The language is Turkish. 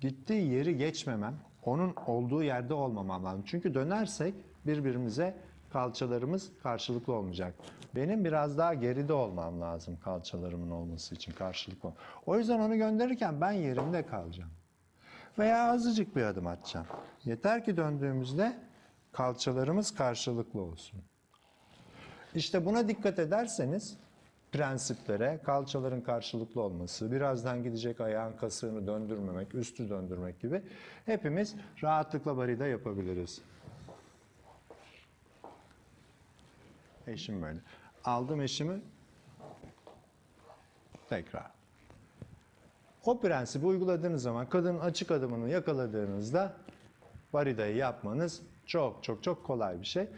gittiği yeri geçmemem, onun olduğu yerde olmamam lazım. Çünkü dönersek birbirimize kalçalarımız karşılıklı olmayacak. Benim biraz daha geride olmam lazım kalçalarımın olması için karşılıklı. O yüzden onu gönderirken ben yerimde kalacağım. Veya azıcık bir adım atacağım. Yeter ki döndüğümüzde kalçalarımız karşılıklı olsun. İşte buna dikkat ederseniz prensiplere, kalçaların karşılıklı olması, birazdan gidecek ayağın kasığını döndürmemek, üstü döndürmek gibi hepimiz rahatlıkla barida yapabiliriz. Eşim böyle. Aldım eşimi. Tekrar. O prensibi uyguladığınız zaman kadının açık adımını yakaladığınızda baridayı yapmanız çok çok çok kolay bir şey.